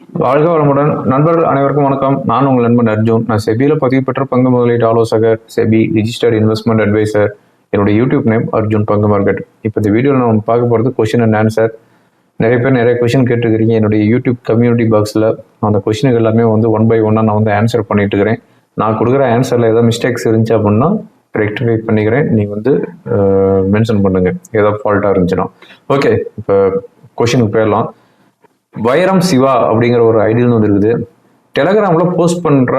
வாழ்க வளமுடன். நண்பர்கள் அனைவருக்கும் வணக்கம். நான் உங்கள் நண்பன் அர்ஜுன். நான் செபியில் பதிவு பெற்ற பங்கு முதலீட்டு ஆலோசகர் செபி ரிஜிஸ்டர்ட் இன்வெஸ்ட்மெண்ட் அட்வைசர் என்னுடைய யூடியூப் நேம் அர்ஜுன் பங்கு மார்க்கெட். இப்போ இந்த வீடியோவில் நம்ம பார்க்க போகிறது கொஷின் அண்ட் ஆன்சர் நிறைய பேர் நிறைய கொஷின் கேட்டுருக்கிறீங்க. என்னுடைய யூடியூப் கம்யூனிட்டி பாக்ஸில் அந்த கொஷினுக்கு எல்லாமே வந்து ஒன் பை ஒன்னாக நான் வந்து ஆன்சர் பண்ணிட்டு இருக்கிறேன். நான் கொடுக்குற ஆன்சரில் ஏதாவது மிஸ்டேக்ஸ் இருந்துச்சு அப்படின்னா ரெக்டிஃபை பண்ணிக்கிறேன். நீங்கள் வந்து மென்ஷன் பண்ணுங்கள் ஏதாவது ஃபால்ட்டாக இருந்துச்சுன்னா. ஓகே இப்போ கொஷினுக்கு போயிடலாம். வைரம் சிவா அப்படிங்கிற ஒரு ஐடியில் வந்து இருக்குது டெலகிராமில் போஸ்ட் பண்ணுற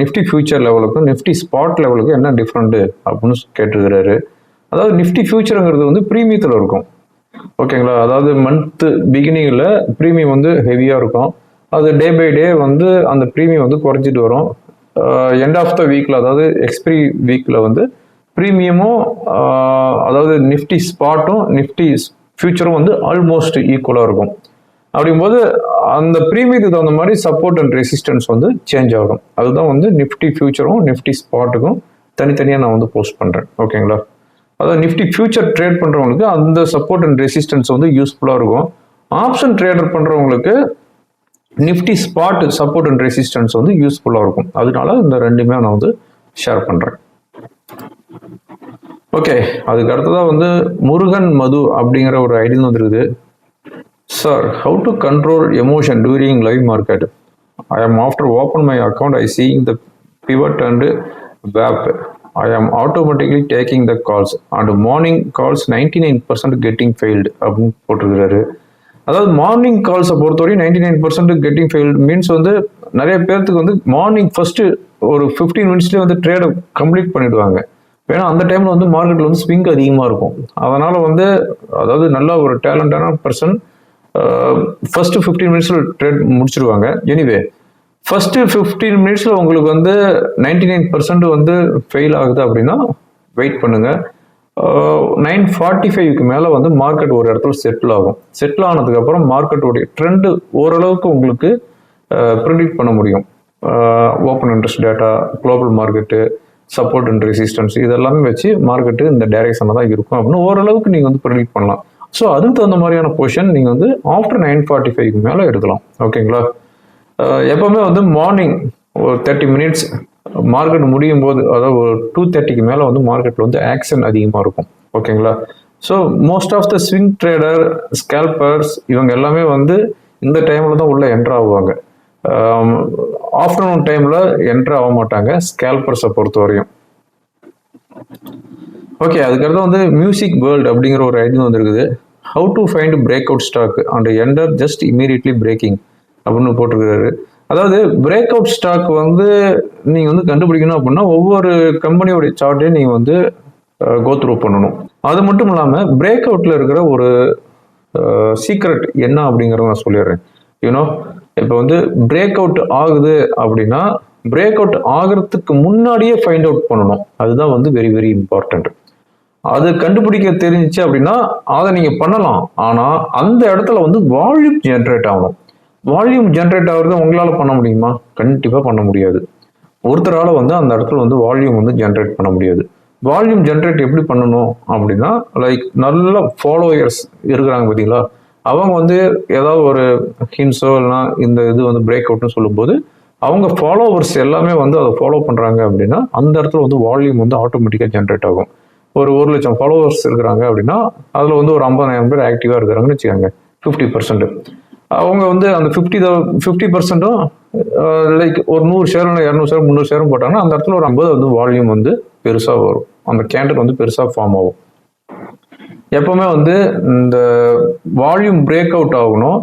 நிஃப்டி ஃபியூச்சர் லெவலுக்கும் நிஃப்டி ஸ்பாட் லெவலுக்கும் என்ன டிஃப்ரெண்ட்டு அப்படின்னு கேட்டுருக்கிறாரு. அதாவது நிஃப்டி ஃபியூச்சருங்கிறது வந்து ப்ரீமியத்தில் இருக்கும். ஓகேங்களா அதாவது மந்த்து பிகினிங்கில் ப்ரீமியம் வந்து ஹெவியாக இருக்கும். அது டே பை டே வந்து அந்த ப்ரீமியம் வந்து குறைஞ்சிட்டு வரும். எண்ட் ஆஃப் த வீக்கில் அதாவது எக்ஸ்பிரி வீக்கில் வந்து ப்ரீமியமும் அதாவது நிஃப்டி ஸ்பாட்டும் நிஃப்டி ஃபியூச்சரும் வந்து ஆல்மோஸ்ட் ஈக்குவலாக இருக்கும். அப்படிங்கும்போது அந்த ப்ரீமியத்துக்கு தகுந்த மாதிரி சப்போர்ட் அண்ட் ரெசிஸ்டன்ஸ் வந்து சேஞ்ச் ஆகும். அதுதான் வந்து நிஃப்டி ஃபியூச்சரும் நிஃப்டி ஸ்பாட்டுக்கும் தனித்தனியாக நான் வந்து போஸ்ட் பண்ணுறேன் ஓகேங்களா அதாவது நிஃப்டி ஃபியூச்சர் ட்ரேட் பண்ணுறவங்களுக்கு அந்த சப்போர்ட் அண்ட் ரெசிஸ்டன்ஸ் வந்து யூஸ்ஃபுல்லாக இருக்கும். ஆப்ஷன் ட்ரேடர் பண்ணுறவங்களுக்கு Nifty spot support and resistance வந்து யூஸ்ஃபுல்லாக இருக்கும். அதனால இந்த ரெண்டுமே நான் வந்து ஷேர் பண்ணுறேன் ஓகே அதுக்கு அடுத்ததாக வந்து முருகன் மது அப்படிங்கிற ஒரு ஐடியா வந்துருக்குது sir how to control emotion during live market I am after open my account I seeing the pivot and vape I am automatically taking the calls and morning calls ninety nine percent getting failed அப்படின்னு போட்டிருக்கிறாரு. அதாவது morning கால்ஸை பொறுத்தவரையும் ninety nine percent getting failed means வந்து நிறைய பேர்த்துக்கு வந்து morning first ஒரு ஃபிஃப்டீன் மினிட்ஸ்லேயே வந்து ட்ரேடை கம்ப்ளீட் பண்ணிவிடுவாங்க ஏன்னா அந்த டைமில் வந்து மார்க்கெட்டில் வந்து ஸ்விங் அதிகமாக இருக்கும். அதனால் வந்து அதாவது நல்ல ஒரு டேலண்டான பர்சன் ஃபர்ஸ்ட் ஃபிஃப்டீன் மினிட்ஸில் ட்ரேட் முடிச்சிருவாங்க. எனிவே ஃபர்ஸ்ட் ஃபிஃப்டீன் மினிட்ஸில் உங்களுக்கு வந்து நைன்டி நைன் பர்சன்ட் வந்து ஃபெயில் ஆகுது அப்படின்னா வெயிட் பண்ணுங்க. நைன் ஃபார்ட்டி ஃபைவ்க்கு மேலே வந்து மார்க்கெட் ஒரு இடத்துல செட்டில் ஆகும். செட்டில் ஆனதுக்கப்புறம் மார்க்கெட்டோடைய ட்ரெண்டு ஓரளவுக்கு உங்களுக்கு ப்ரிடிக்ட் பண்ண முடியும். Open interest data global market support and resistance இதெல்லாமே வச்சு மார்க்கெட்டு இந்த டைரக்ஷனில் தான் இருக்கும் அப்படின்னு ஓரளவுக்கு நீங்கள் வந்து ப்ரிடிக்ட் பண்ணலாம். ஸோ அதுக்கு தகுந்த மாதிரியான பொசிஷன் நீங்கள் வந்து ஆஃப்டர் நைன் ஃபார்ட்டி ஃபைவ்க்கு மேலே எடுக்கலாம். ஓகேங்களா எப்போவுமே வந்து மார்னிங் ஒரு தேர்ட்டி மினிட்ஸ் மார்க்கெட் முடியும் போது அதாவது ஒரு டூ தேர்ட்டிக்கு மேலே வந்து மார்க்கெட்டில் வந்து ஆக்ஷன் அதிகமாக இருக்கும். ஓகேங்களா so most of the swing trader scalpers இவங்க எல்லாமே வந்து இந்த டைமில் தான் உள்ளே என்ட்ரு ஆகுவாங்க ஆஃப்டர்நூன் டைமில் என்ட்ரு ஆக மாட்டாங்க ஸ்கேல்பர்ஸை பொறுத்த வரையும் ஓகே அதுக்கடுத்து வந்து மியூசிக் வேர்ல்டு அப்படிங்கிற ஒரு ஐடியா வந்துருக்குது. How to find break out stock and enter just immediately breaking அப்படின்னு போட்டிருக்கிறாரு. அதாவது பிரேக் அவுட் ஸ்டாக் வந்து நீங்கள் வந்து கண்டுபிடிக்கணும் அப்படின்னா ஒவ்வொரு கம்பெனியோடைய சார்ட்டையும் நீங்கள் வந்து கோத்ரூ பண்ணணும். அது மட்டும் இல்லாமல் பிரேக் அவுட்டில் இருக்கிற ஒரு சீக்ரெட் என்ன அப்படிங்கிறத நான் சொல்லிடுறேன். யூனோ இப்போ வந்து பிரேக் அவுட் ஆகுது அப்படின்னா பிரேக் அவுட் ஆகிறதுக்கு முன்னாடியே ஃபைண்ட் அவுட் பண்ணணும். அதுதான் வந்து வெரி வெரி இம்பார்ட்டன்ட் அது கண்டுபிடிக்க தெரிஞ்சிச்சு அப்படின்னா அதை நீங்கள் பண்ணலாம். ஆனால் அந்த இடத்துல வந்து வால்யூம் ஜென்ரேட் ஆகணும். வால்யூம் ஜென்ரேட் ஆகிறது உங்களால் பண்ண முடியுமா? கண்டிப்பாக பண்ண முடியாது. ஒருத்தரால் வந்து அந்த இடத்துல வந்து வால்யூம் வந்து ஜென்ரேட் பண்ண முடியாது. வால்யூம் ஜென்ரேட் எப்படி பண்ணணும் அப்படின்னா லைக் நல்ல ஃபாலோயர்ஸ் இருக்கிறாங்க பார்த்தீங்களா? அவங்க வந்து ஏதாவது ஒரு ஹின்ஸோ இல்லைனா இந்த இது வந்து பிரேக் அவுட்னு சொல்லும்போது அவங்க ஃபாலோவர்ஸ் எல்லாமே வந்து அதை ஃபாலோ பண்ணுறாங்க அப்படின்னா அந்த இடத்துல வந்து வால்யூம் வந்து ஆட்டோமேட்டிக்காக ஜென்ரேட் ஆகும். ஒரு ஒரு லட்சம் ஃபாலோவர்ஸ் இருக்கிறாங்க அப்படின்னா அதில் வந்து ஒரு ஐம்பதாயிரம் பேர் ஆக்டிவாக இருக்கிறாங்கன்னு வச்சுக்கோங்க. ஃபிஃப்டி பர்சன்ட் அவங்க வந்து அந்த ஃபிஃப்டி ஃபிஃப்டி பர்சன்ட்டும் லைக் ஒரு நூறு ஷேர் இல்லை இரநூறு ஷேர் முந்நூறு ஷேரும் போட்டாங்கன்னா அந்த இடத்துல ஒரு ஐம்பது வந்து வால்யூம் வந்து பெருசாக வரும். அந்த கேண்டல் வந்து பெருசாக ஃபார்ம் ஆகும். எப்பவுமே வந்து இந்த வால்யூம் பிரேக் அவுட் ஆகணும்.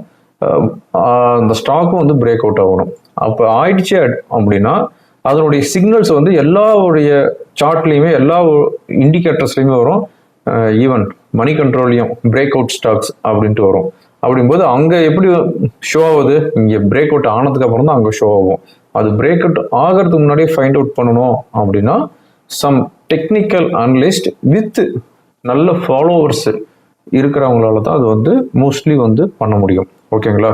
அந்த ஸ்டாக்கும் வந்து பிரேக் அவுட் ஆகணும். அப்போ ஆயிடுச்சு அப்படின்னா அதனுடைய சிக்னல்ஸ் வந்து எல்லாவுடைய சார்ட்லேயுமே எல்லா இண்டிகேட்டர்ஸ்லையுமே வரும். ஈவன் மணி கண்ட்ரோல்லையும் பிரேக் அவுட் ஸ்டாக்ஸ் அப்படின்ட்டு வரும். அப்படிங்கும்போது அங்கே எப்படி ஷோ ஆகுது? இங்கே பிரேக் அவுட் ஆனதுக்கு அப்புறம் தான் அங்கே ஷோ ஆகும். அது பிரேக் அவுட் ஆகிறதுக்கு முன்னாடியே ஃபைண்ட் அவுட் பண்ணணும் அப்படின்னா சம் டெக்னிக்கல் அனலிஸ்ட் வித் நல்ல ஃபாலோவர்ஸ் இருக்கிறவங்களால தான் அது வந்து மோஸ்ட்லி வந்து பண்ண முடியும். ஓகேங்களா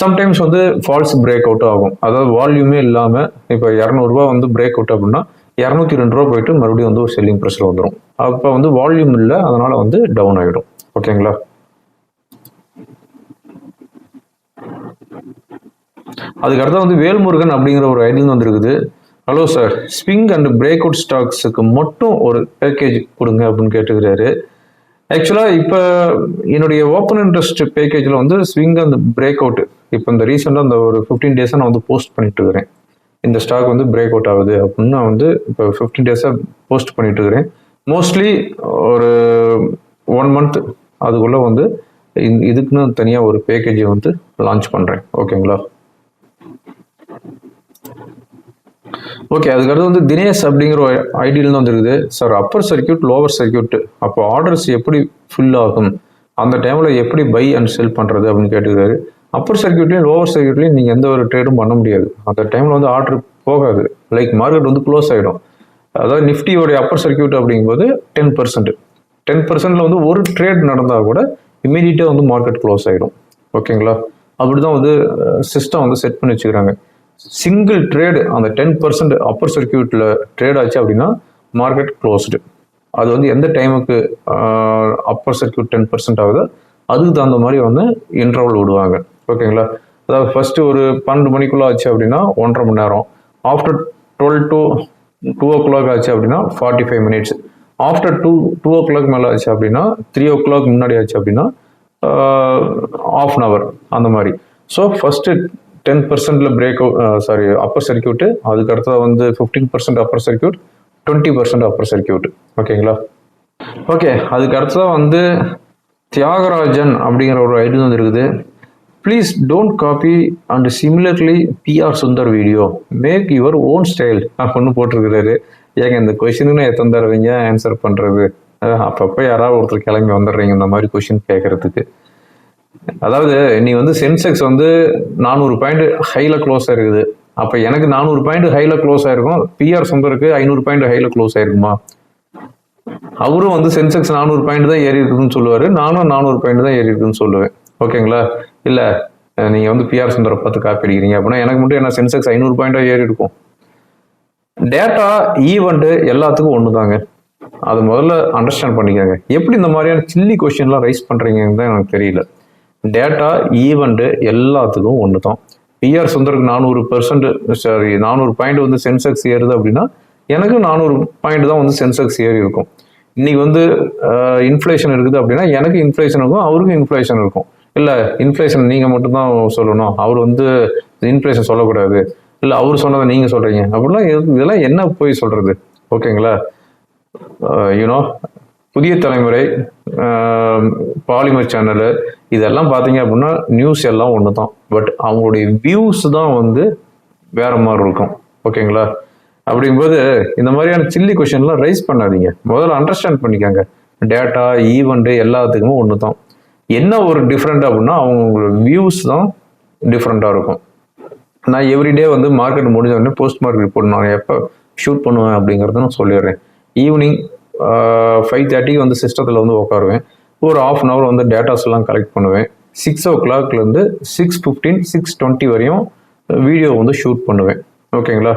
சம்டைம்ஸ் வந்து ஃபால்ஸ் பிரேக் அவுட் ஆகும். அதாவது வால்யூமே இல்லாமல் இப்போ இரநூறுபா வந்து பிரேக் அவுட் அப்படின்னா இரநூத்தி ரெண்டு ரூபா போயிட்டு மறுபடியும் வந்து ஒரு செல்லிங் ப்ரெஷர் வந்துடும் அப்போ வந்து வால்யூம் இல்லை அதனால் வந்து டவுன் ஆகிடும் ஓகேங்களா அதுக்கு வந்து வேல்முருகன் அப்படிங்கிற ஒரு ஐடியில் வந்துருக்குது. Hello sir swing and break out ஸ்டாக்ஸுக்கு மட்டும் ஒரு பேக்கேஜ் கொடுங்க அப்படின்னு கேட்டுக்கிறாரு. ஆக்சுவலாக இப்போ என்னுடைய ஓப்பன் இன்ட்ரெஸ்ட் பேக்கேஜில் வந்து ஸ்விங் அந்த பிரேக் அவுட் இப்போ இந்த ரீசெண்டாக அந்த ஒரு ஃபிஃப்டீன் டேஸாக நான் வந்து போஸ்ட் பண்ணிட்டு இருக்கிறேன். இந்த ஸ்டாக் வந்து பிரேக் அவுட் ஆகுது அப்படின்னு நான் வந்து இப்போ ஃபிஃப்டீன் டேஸாக போஸ்ட் பண்ணிட்டு இருக்கிறேன். மோஸ்ட்லி ஒரு ஒன் மந்த் அதுக்குள்ளே வந்து இதுக்குன்னு தனியாக ஒரு பேக்கேஜை வந்து லான்ச் பண்ணுறேன் ஓகேங்களா ஓகே அதுக்கடுத்து வந்து தினேஷ் அப்படிங்கிற ஒரு ஐடியில் வந்துருக்குது. Sir upper circuit lower circuit அப்போ ஆர்டர்ஸ் எப்படி ஃபில் ஆகும்? அந்த டைமில் எப்படி பை அண்ட் செல் பண்ணுறது அப்படின்னு கேட்டுக்கிறாரு அப்பர் சர்க்கியூட்லையும் லோவர் சர்க்கியூட்லையும் நீங்கள் எந்த ஒரு ட்ரேடும் பண்ண முடியாது. அந்த டைமில் வந்து ஆர்டர் போகாது. லைக் மார்க்கெட் வந்து க்ளோஸ் ஆகிடும் அதாவது நிஃப்டியோடைய அப்பர் சர்க்கியூட் அப்படிங்கும்போது டென் பர்சன்ட் டென் பர்சன்ட்ல வந்து ஒரு ட்ரேட் நடந்தால் கூட இமீடியட்டாக வந்து மார்க்கெட் க்ளோஸ் ஆகிடும் ஓகேங்களா அப்படி தான் வந்து uh, சிஸ்டம் வந்து செட் பண்ணி வச்சுக்கிறாங்க. சிங்கிள் ட்ரேடு அந்த டென் பர்சன்ட் அப்பர் சர்க்கியூட்டில் ட்ரேட் ஆச்சு அப்படின்னா மார்க்கெட் க்ளோஸ்டு அது வந்து எந்த டைமுக்கு அப்பர் சர்க்கியூட் டென் பர்சன்ட் ஆகுதோ அதுக்கு தகுந்த மாதிரி வந்து இன்டர்வல் விடுவாங்க. ஓகேங்களா? அதாவது ஃபர்ஸ்ட் ஒரு பன்னெண்டு மணிக்குள்ள ஆச்சு அப்படின்னா ஒன்றரை மணி நேரம். After twelve to two o'clock ஆச்சு அப்படின்னா forty five minutes after two two o'clock மேலே ஆச்சு அப்படின்னா த்ரீ ஓ கிளாக் முன்னாடி ஆச்சு அப்படின்னா ஆஃப் அன் ஹவர் அந்த மாதிரி. ஸோ ஃபஸ்ட்டு டென் பர்சன்ட்ல பிரேக் சாரி அப்பர் சர்க்கியூட்டு அதுக்கு அடுத்ததாக வந்து fifteen percent upper circuit twenty percent upper circuit ஓகேங்களா ஓகே அதுக்கு அடுத்ததாக வந்து தியாகராஜன் அப்படிங்கிற ஒரு ஐடி வந்து இருக்குது. Please don't copy and similarly P R Sundar video make your own style அப்படின்னு போட்டிருக்கிறாரு. ஏங்க இந்த கொஷினுன்னு எத்தனை தடவைங்க ஆன்சர் பண்ணுறது அப்பப்போ யாராவது ஒருத்தர் கிளம்பி வந்துடுறீங்க இந்த மாதிரி கொஷின் கேட்கறதுக்கு. அதாவது நீ வந்து சென்செக்ஸ் வந்து நானூறு பாயிண்ட் ஹைல க்ளோஸ் ஆயிருக்குது. அப்போ எனக்கு நானூறு பாயிண்ட் ஹைல க்ளோஸ் ஆயிருக்கும். பிஆர் சுந்தருக்கு ஐநூறு பாயிண்ட் ஹைல க்ளோஸ் ஆயிருக்குமா? அவரும் வந்து சென்செக்ஸ் நானூறு பாயிண்ட் தான் ஏறி இருக்குதுன்னு சொல்லுவாரு. நானும் நானூறு பாயிண்ட் தான் ஏறி இருக்குன்னு சொல்லுவேன். ஓகேங்களா? இல்ல நீங்கள் நீங்க வந்து பிஆர் சுந்தரை பார்த்து காப்பி அடிக்கிறீங்க. அப்படின்னா எனக்கு மட்டும் என்ன சென்செக்ஸ் ஐநூறு பாயிண்டா ஏறி இருக்கும். டேட்டா ஈவெண்ட் எல்லாத்துக்கும் ஒன்று தாங்க அது முதல்ல அண்டர்ஸ்டாண்ட் பண்ணிக்கோங்க. எப்படி இந்த மாதிரியான சில்லி கொஸ்டின்லாம் ரைஸ் பண்றீங்கன்னு தான் எனக்கு தெரியல. டேட்டா ஈவெண்ட்டு எல்லாத்துக்கும் ஒன்று தான் பிஆர் சுந்தருக்கு நானூறு பெர்சன்ட் சாரி நானூறு பாயிண்ட் வந்து சென்செக்ஸ் ஏறுது அப்படின்னா எனக்கு நானூறு பாயிண்ட் தான் வந்து சென்செக்ஸ் ஏறி இருக்கும். இன்னைக்கு வந்து இன்ஃப்ளேஷன் இருக்குது அப்படின்னா எனக்கு இன்ஃப்ளேஷன் இருக்கும் அவருக்கும் இன்ஃப்ளேஷன் இருக்கும். இல்லை இன்ஃப்ளேஷன் நீங்கள் மட்டும்தான் சொல்லணும். அவர் வந்து இன்ஃப்ளேஷன் சொல்லக்கூடாது. இல்லை அவர் சொன்னதை நீங்கள் சொல்கிறீங்க அப்படிலாம் இதெல்லாம் என்ன போய் சொல்கிறது ஓகேங்களா? யூனோ புதிய தலைமுறை பாலிமர் சேனலு இதெல்லாம் பார்த்தீங்க அப்படின்னா நியூஸ் எல்லாம் ஒன்று தான் பட் அவங்களுடைய வியூஸ் தான் வந்து வேற மாதிரி இருக்கும். ஓகேங்களா அப்படிங்கும்போது இந்த மாதிரியான சில்லி கொஷின்லாம் ரைஸ் பண்ணாதீங்க. முதல்ல அண்டர்ஸ்டாண்ட் பண்ணிக்கோங்க. டேட்டா ஈவெண்ட்டு எல்லாத்துக்குமே ஒன்று தான் என்ன ஒரு டிஃப்ரெண்ட் அப்படின்னா அவங்களோட வியூஸ் தான் டிஃப்ரெண்ட்டாக இருக்கும். நான் எவ்ரிடே வந்து மார்க்கெட் முடிஞ்ச உடனே போஸ்ட் மார்க்கெட் ரிப்போர்ட் நான் எப்போ ஷூட் பண்ணுவேன் அப்படிங்கிறத நான் சொல்லிடுறேன். ஈவினிங் ஃபைவ் தேர்ட்டிக்கு வந்து சிஸ்டத்தில் வந்து உட்காருவேன். ஒரு ஆஃப் அன் ஹவர் வந்து டேட்டாஸ் எல்லாம் கலெக்ட் பண்ணுவேன். சிக்ஸ் ஓ கிளாக்லேருந்து சிக்ஸ் ஃபிஃப்டீன் சிக்ஸ் டுவெண்ட்டி வரையும் வீடியோ வந்து ஷூட் பண்ணுவேன். ஓகேங்களா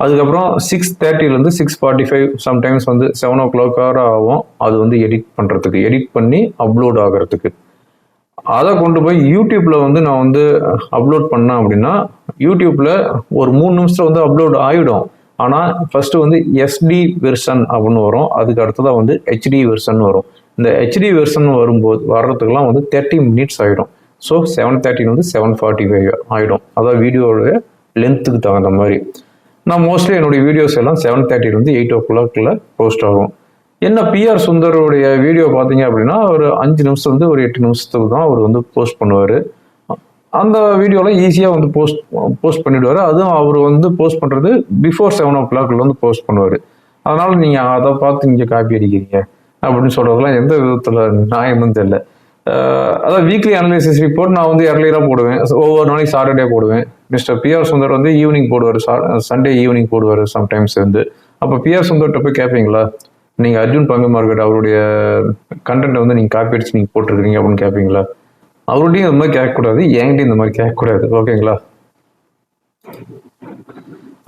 அதுக்கப்புறம் சிக்ஸ் தேர்ட்டிலேருந்து சிக்ஸ் ஃபார்ட்டி ஃபைவ் சம்டைம்ஸ் வந்து செவன் ஓ கிளாக் ஆகும். அது வந்து எடிட் பண்ணுறதுக்கு எடிட் பண்ணி அப்லோட் ஆகிறதுக்கு. அதை கொண்டு போய் யூடியூப்பில் வந்து நான் வந்து அப்லோட் பண்ணேன் அப்படின்னா யூடியூப்பில் ஒரு மூணு நிமிஷத்தில் வந்து அப்லோட் ஆகிடும் ஆனால் ஃபஸ்ட்டு வந்து எஸ்டி வெர்ஷன் அப்படின்னு வரும். அதுக்கு அடுத்ததாக வந்து ஹெச்டி வெர்ஷன் வரும். இந்த ஹெச்டி வெர்ஷன் வரும்போது வர்றதுக்கெலாம் வந்து தேர்ட்டி மினிட்ஸ் ஆகிடும் ஸோ செவன் தேர்ட்டின் வந்து செவன் ஃபார்ட்டி ஃபைவ் ஆகிடும் அதாவது வீடியோட லென்த்துக்கு தகுந்த மாதிரி. நான் மோஸ்ட்லி என்னுடைய வீடியோஸ் எல்லாம் செவன் தேர்ட்டிலேருந்து எயிட் ஓ கிளாக்கில் போஸ்ட் ஆகும். என்ன பிஆர் சுந்தருடைய வீடியோ பார்த்தீங்க அப்படின்னா ஒரு அஞ்சு நிமிஷம் வந்து ஒரு எட்டு நிமிஷத்துக்கு தான் அவர் வந்து போஸ்ட் பண்ணுவார். அந்த வீடியோலாம் ஈஸியாக வந்து போஸ்ட் போஸ்ட் பண்ணிவிடுவார் அதுவும் அவர் வந்து போஸ்ட் பண்ணுறது பிஃபோர் செவன் ஓ கிளாக்கில் வந்து போஸ்ட் பண்ணுவார். அதனால் நீங்கள் அதை பார்த்து இங்கே காப்பி அடிக்கிறீங்க. அப்படின்னு சொல்கிறதுலாம் எந்த விதத்தில் நியாயமும் தெரியல. அதாவது அதான் வீக்லி அனலைசிஸ் ரிப்போர்ட் நான் வந்து எர்லியராக போடுவேன். ஒவ்வொரு நாளைக்கு சாட்டர்டே போடுவேன். மிஸ்டர் பிஆர் சுந்தர் வந்து ஈவினிங் போடுவார். சண்டே ஈவினிங் போடுவார் சம்டைம்ஸ் வந்து. அப்போ பிஆர் சுந்தர்கிட்ட போய் கேட்பீங்களா நீங்கள் அர்ஜுன் பங்கு மார்க்கெட் அவருடைய கண்டென்ட்டை வந்து நீங்கள் காப்பி அடிச்சு நீங்கள் போட்டிருக்கிறீங்க அப்படின்னு கேட்பீங்களா அவருடையும் இந்த மாதிரி கேட்கக்கூடாது என்கிட்டையும் இந்த மாதிரி கேட்கக்கூடாது ஓகேங்களா?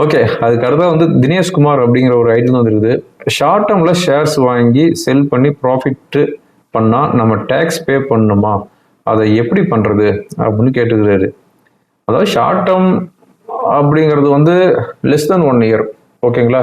ஓகே அதுக்கு அடுத்தா வந்து தினேஷ்குமார் அப்படிங்கிற ஒரு ஐடியா வந்துருக்குது. ஷார்ட் டேர்மில் ஷேர்ஸ் வாங்கி செல் பண்ணி ப்ராஃபிட்டு பண்ணால் நம்ம டேக்ஸ் பே பண்ணணுமா அதை எப்படி பண்ணுறது அப்படின்னு கேட்டுக்கிறாரு. அதாவது ஷார்ட் டேர்ம் அப்படிங்கிறது வந்து லெஸ் தென் ஒன் இயர் ஓகேங்களா?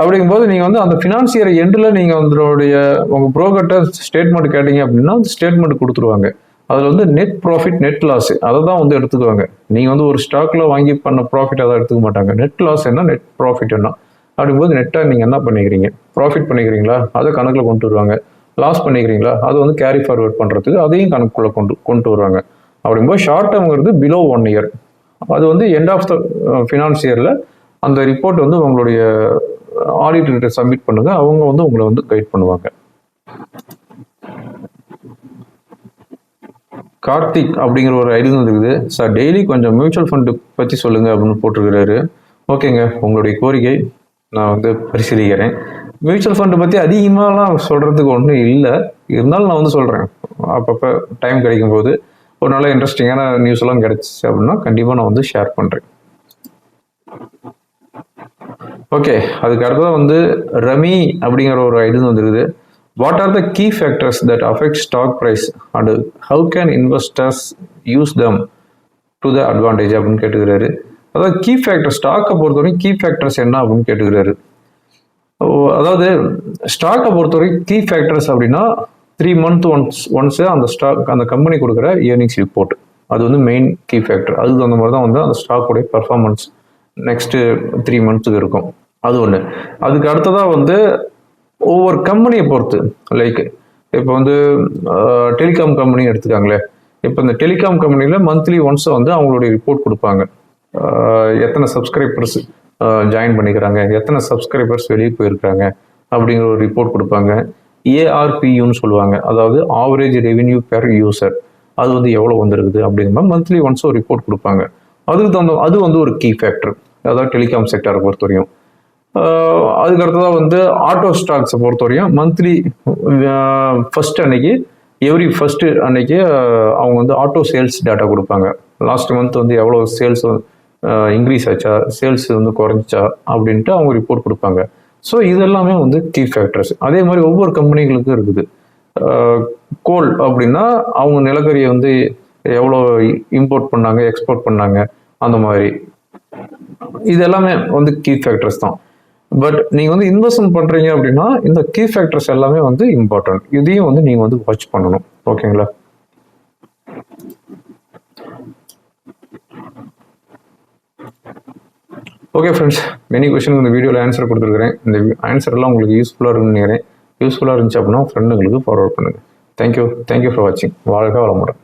அப்படிங்கும்போது நீங்கள் வந்து அந்த ஃபினான்சியர் எண்டில் நீங்கள் உங்களுடைய உங்கள் ப்ரோக்கர்ட்ட ஸ்டேட்மெண்ட் கேட்டீங்க அப்படின்னா ஸ்டேட்மெண்ட் கொடுத்துருவாங்க. அதில் வந்து நெட் ப்ராஃபிட் நெட் லாஸ் அதை தான் வந்து எடுத்துக்குவாங்க. நீங்கள் வந்து ஒரு ஸ்டாக்ல வாங்கி பண்ண ப்ராஃபிட் அதை எடுத்துக்க மாட்டாங்க. நெட் லாஸ் என்ன? நெட் ப்ராஃபிட் என்ன? அப்படிங்கும்போது நெட்டாக நீங்கள் என்ன பண்ணிக்கிறீங்க? ப்ராஃபிட் பண்ணிக்கிறீங்களா? அதை கணக்கில் கொண்டு வருவாங்க. லாஸ் பண்ணிக்கிறீங்களா? அதை வந்து கேரி ஃபார்வர்ட் பண்ணுறதுக்கு அதையும் கணக்குள்ளே கொண்டு கொண்டு வருவாங்க. அப்படிங்கும்போது ஷார்ட் டேர்ம்ங்கிறது பிலோ ஒன் இயர் அது வந்து எண்ட் ஆஃப் த ஃபினான்ஸ் இயரில் அந்த ரிப்போர்ட் வந்து உங்களுடைய ஆடிட்டர்கிட்ட சப்மிட் பண்ணுங்கள் அவங்க வந்து உங்களை வந்து கைட் பண்ணுவாங்க. கார்த்திக் அப்படிங்கிற ஒரு ஐடி இருக்குது. சார் டெய்லி கொஞ்சம் மியூச்சுவல் ஃபண்டு பற்றி சொல்லுங்கள் அப்படின்னு போட்டிருக்கிறாரு. ஓகேங்க. உங்களுடைய கோரிக்கை நான் வந்து பரிசீலிக்கிறேன். மியூச்சுவல் ஃபண்டு பற்றி அதிகமாகலாம் சொல்கிறதுக்கு ஒன்றும் இல்லை. இருந்தாலும் நான் வந்து சொல்கிறேன் அப்பப்போ டைம் கிடைக்கும் போது ஒரு நல்ல இன்ட்ரெஸ்டிங்கான நியூஸ் எல்லாம் கிடைச்சிச்சு அப்படின்னா கண்டிப்பாக நான் வந்து ஷேர் பண்ணுறேன் ஓகே அதுக்கு அடுத்ததாக வந்து ரமி அப்படிங்கிற ஒரு ஐடியும் வந்துருக்குது what are the key factors that affect stock price and how can investors use them to the advantage அப்படின்னு கேட்டுக்கிறாரு. அதாவது கீ ஃபேக்டர் ஸ்டாக்கை பொறுத்தவரைக்கும் கீ ஃபேக்டர்ஸ் என்ன அப்படின்னு கேட்டுக்கிறாரு. ஓ, அதாவது ஸ்டாக்கை பொறுத்தவரைக்கும் கீ ஃபேக்டர்ஸ் அப்படின்னா த்ரீ மந்த் ஒன்ஸ் ஒன்ஸு அந்த ஸ்டாக் அந்த கம்பெனி கொடுக்குற இயர்னிங்ஸ் ரிப்போர்ட் அது வந்து மெயின் கீ ஃபேக்டர் அதுக்கு தகுந்த மாதிரி தான் வந்து அந்த ஸ்டாக்குடைய பர்ஃபார்மன்ஸ் நெக்ஸ்ட்டு த்ரீ மந்த்ஸுக்கு இருக்கும். அது ஒன்று அதுக்கு அடுத்ததாக வந்து ஒவ்வொரு கம்பெனியை பொறுத்து லைக் இப்போ வந்து டெலிகாம் கம்பெனி எடுத்துக்காங்களே. இப்போ இந்த டெலிகாம் கம்பெனியில் மந்த்லி ஒன்ஸ் வந்து அவங்களுடைய ரிப்போர்ட் கொடுப்பாங்க. எத்தனை சப்ஸ்கிரைபர்ஸ் ஜாயின் பண்ணிக்கிறாங்க எத்தனை சப்ஸ்கிரைபர்ஸ் வெளியே போயிருக்காங்க அப்படிங்கிற ஒரு ரிப்போர்ட் கொடுப்பாங்க. ஏஆர்பியூன்னு சொல்லுவாங்க. அதாவது ஆவரேஜ் ரெவென்யூ பெர் யூசர் அது வந்து எவ்வளோ வந்திருக்குது அப்படிங்கிற மாதிரி மந்த்லி ஒன்ஸ் ஒரு ரிப்போர்ட் கொடுப்பாங்க. அதுக்கு தகுந்த அது வந்து ஒரு கீ ஃபேக்டர் அதாவது டெலிகாம் செக்டரை பொறுத்தவரையும். ஆஹ் அதுக்கு அடுத்ததாக வந்து ஆட்டோ ஸ்டாக்ஸை பொறுத்தவரையும் மந்த்லி ஃபர்ஸ்ட் அன்னைக்கு எவ்ரி ஃபர்ஸ்ட் அன்னைக்கு அவங்க வந்து ஆட்டோ சேல்ஸ் டேட்டா கொடுப்பாங்க. லாஸ்ட் மந்த் வந்து எவ்வளோ சேல்ஸ் இன்க்ரீஸ் ஆச்சா? சேல்ஸ் வந்து குறைஞ்சிச்சா? அப்படின்ட்டு அவங்க ரிப்போர்ட் கொடுப்பாங்க. ஸோ இதெல்லாமே வந்து கீ ஃபேக்டர்ஸ் அதே மாதிரி ஒவ்வொரு கம்பெனிகளுக்கும் இருக்குது. கோல் அப்படின்னா அவங்க நிலக்கரியை வந்து எவ்வளோ இம்போர்ட் பண்ணாங்க எக்ஸ்போர்ட் பண்ணாங்க அந்த மாதிரி. இது எல்லாமே வந்து கீ ஃபேக்டர்ஸ் தான். பட் நீங்கள் வந்து இன்வெஸ்ட்மெண்ட் பண்ணுறீங்க அப்படின்னா இந்த கீ ஃபேக்டர்ஸ் எல்லாமே வந்து இம்பார்ட்டன்ட் இதையும் வந்து நீங்கள் வந்து வாட்ச் பண்ணணும். ஓகேங்களா ஓகே ஃப்ரெண்ட்ஸ் மெனி கொஷனுக்கு இந்த வீடியோவில் ஆன்சர் கொடுத்துருக்கிறேன். இந்த ஆன்சர்லாம் உங்களுக்கு யூஸ்ஃபுல்லாக இருக்குன்னு நினைக்கிறேன். யூஸ்ஃபுல்லாக இருந்துச்சு அப்படின்னா ஃப்ரெண்டுங்களுக்கு ஃபார்வர்ட் பண்ணுங்கள் thank you thank you for வாட்சிங் வாழ்க வளமுடன்.